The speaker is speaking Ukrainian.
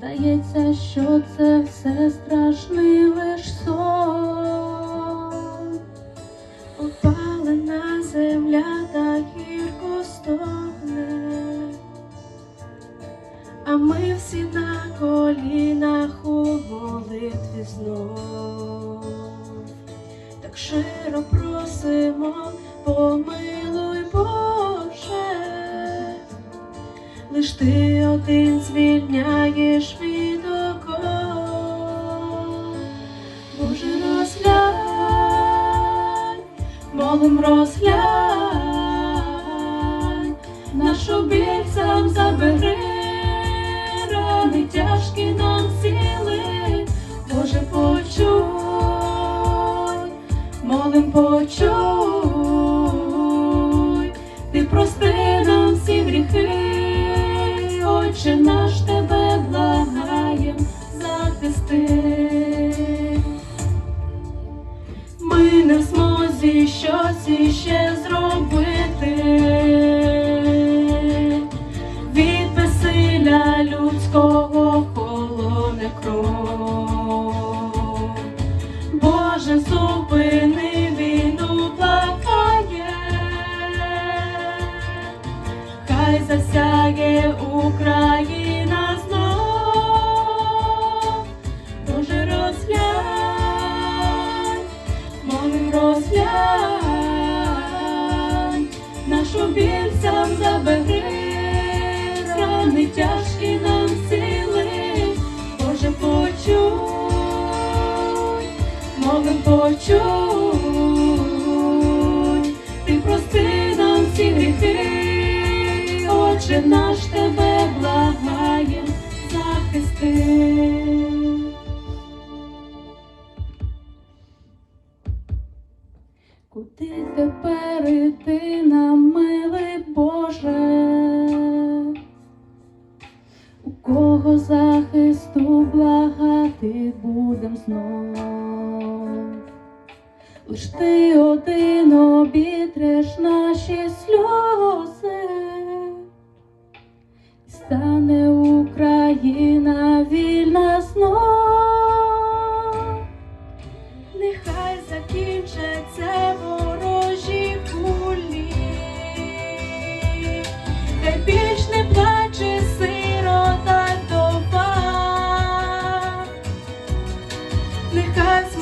Здається, що це все страшний лиш сон. Опалена земля та гірко стогне, а ми всі на колінах у молитві знов. Так щиро просимо, помилуй Боже, лиш ти один звільняєш молим розглянь, нашу біль сам забери, рани тяжкі нам сіли, Боже, почуй, змозі щось іще зробити. Сам забери, рани тяжкі нам сили, Боже, почуй, молим почуй, ти прости нам всі гріхи, Отче наш Куди тепер іти нам, милий Боже? У кого захисту благати будем знов? Лиш ти один обітреш наші сльози, Because